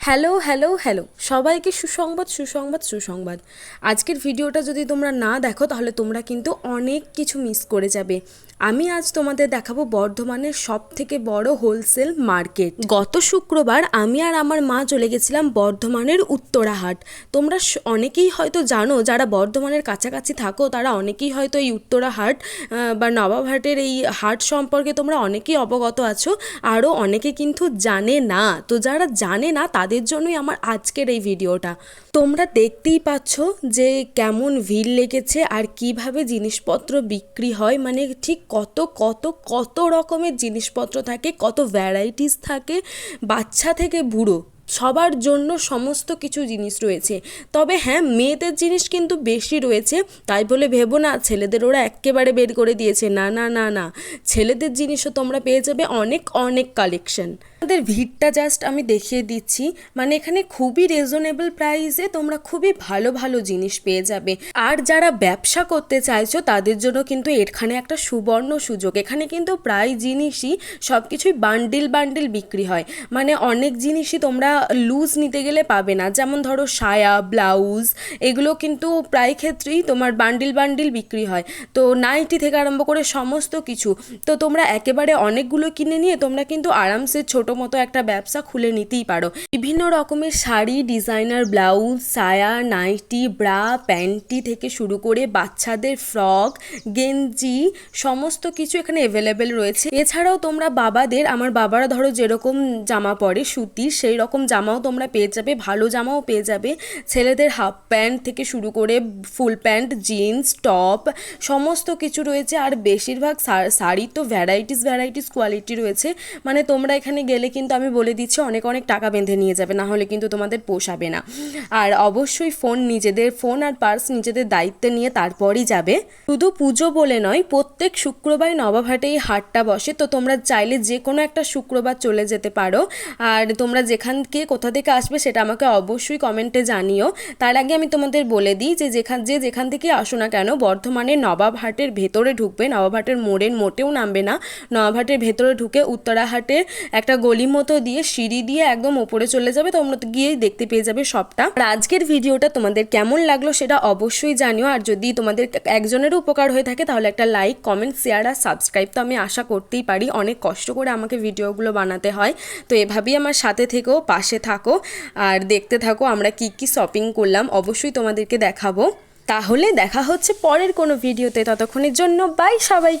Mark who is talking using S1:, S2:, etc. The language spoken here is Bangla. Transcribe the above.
S1: Hello hello hello. সবাইকে সুসংবাদ সুসংবাদ সুসংবাদ। আজকের ভিডিওটা যদি তোমরা না দেখো, তাহলে তোমরা কিন্তু অনেক কিছু মিস করে যাবে। আমি আজ তোমাদের দেখাবো বর্ধমানের সব থেকে বড় হোলসেল মার্কেট গত শুক্রবার আমি আর আমার মা চলে গেছিলাম বর্ধমানের উত্তরাহাট। তোমরা অনেকেই হয়তো জানো, যারা বর্ধমানের কাছাকাছি থাকো, তারা অনেকেই হয়তো এই উত্তরাহাট বা নবাবহাটের এই হাট সম্পর্কে তোমরা অনেকেই অবগত আছো, আরও অনেকে কিন্তু জানে না। তো যারা জানে না তাদের জন্যই আমার আজকের এই ভিডিওটা। তোমরা দেখতেই পাচ্ছ যে কেমন ভিড় লেগেছে আর কীভাবে জিনিসপত্র বিক্রি হয়। মানে ঠিক কত কত কত রকমের জিনিসপত্র থাকে, কত ভ্যারাইটিস থাকে, বাচ্চা থেকে বুড়ো। সবার জন্য সমস্ত কিছু জিনিস রয়েছে। তবে হ্যাঁ মেয়েদের জিনিস কিন্তু বেশি রয়েছে। তাই বলে ভেবো না, ছেলেদের ওরা একেবারে বের করে দিয়েছে। না না না না। ছেলেদের জিনিসও তোমরা পেয়ে যাবে অনেক অনেক কালেকশন আমাদের ভিড়টা জাস্ট আমি দেখিয়ে দিচ্ছি। মানে এখানে খুবই রিজনেবল প্রাইসে তোমরা খুবই ভালো ভালো জিনিস পেয়ে যাবে। আর যারা ব্যবসা করতে চাইছো, তাদের জন্য কিন্তু এখানে একটা সুবর্ণ সুযোগ। এখানে কিন্তু প্রায় জিনিসই সব কিছুই বান্ডিল বান্ডিল বিক্রি হয়। মানে অনেক জিনিসই তোমরা লুজ নিতে গেলে পাবে না। যেমন ধরো সায়া ব্লাউজ এগুলো কিন্তু প্রায় ক্ষেত্রেই তোমার বান্ডিল বান্ডিল বিক্রি হয়। তো নাইটি থেকে আরম্ভ করে সমস্ত কিছু। তো তোমরা একেবারে অনেকগুলো কিনে নিয়ে তোমরা কিন্তু আরামসে ছোটো মতো একটা ব্যবসা খুলে নিতেই পারো। বিভিন্ন রকমের শাড়ি ডিজাইনার ব্লাউজ সায়া নাইটি ব্রা প্যান্টি থেকে শুরু করে বাচ্চাদের ফ্রক গেঞ্জি, সমস্ত কিছু এখানে অ্যাভেলেবেল রয়েছে। এছাড়াও তোমরা বাবাদের, আমার বাবারা ধরো যেরকম জামা পরে সুতির সেই রকম জামাও তোমরা পেয়ে যাবে, ভালো জামাও পেয়ে যাবে। ছেলেদের হাফ প্যান্ট থেকে শুরু করে ফুল প্যান্ট, জিন্স, টপ, সমস্ত কিছু রয়েছে। আর বেশিরভাগ শা- শাড়ির তো ভ্যারাইটিস ভ্যারাইটিস কোয়ালিটি রয়েছে। মানে তোমরা এখানে গেলে কিন্তু আমি বলে দিচ্ছি, অনেক অনেক টাকা বেঁধে নিয়ে যাবে, না হলে কিন্তু তোমাদের পোষাবে না। আর অবশ্যই ফোন নিজেদের ফোন আর পার্স নিজেদের দায়িত্বে নিয়ে তারপরই যাবে। শুধু পুজো বলে নয়, প্রত্যেক শুক্রবার নবাবহাটে এই হাটটা বসে। তো তোমরা চাইলে যে কোনো একটা শুক্রবার চলে যেতে পারো। আর তোমরা যেখান থেকে কোথা থেকে আসবে সেটা আমাকে অবশ্যই কমেন্টে জানিও। তার আগে আমি তোমাদের বলে দিই যে যেখান যে যেখান থেকে আসো না কেন বর্ধমানের নবাবহাটের ভেতরে ঢুকবে। নবাবহাটের মোড়ের মোটেও নামবে না। নবাবহাটের ভেতরে ঢুকে উত্তরাহাটে একটা গলি মতো দিয়ে সিঁড়ি দিয়ে একদম ওপরে চলে যাবে। তোমরা গিয়েই দেখতে পেয়ে যাবে সবটা। আর আজকের ভিডিওটা তোমাদের কেমন লাগল সেটা অবশ্যই জানিও। আর যদি তোমাদের একজনেরও উপকার হয়ে থাকে তাহলে একটা লাইক, কমেন্ট, শেয়ার আর সাবস্ক্রাইব তো আমি আশা করতেই পারি। অনেক কষ্ট করে আমাকে ভিডিওগুলো বানাতে হয়। তো এভাবেই আমার সাথে থেকেও পাশে থাকো আর দেখতে থাকো আমরা কি কি শপিং করলাম। অবশ্যই তোমাদেরকে দেখাবো। তাহলে দেখা হচ্ছে পরের কোনো ভিডিওতে ততক্ষণের জন্য বাই সবাই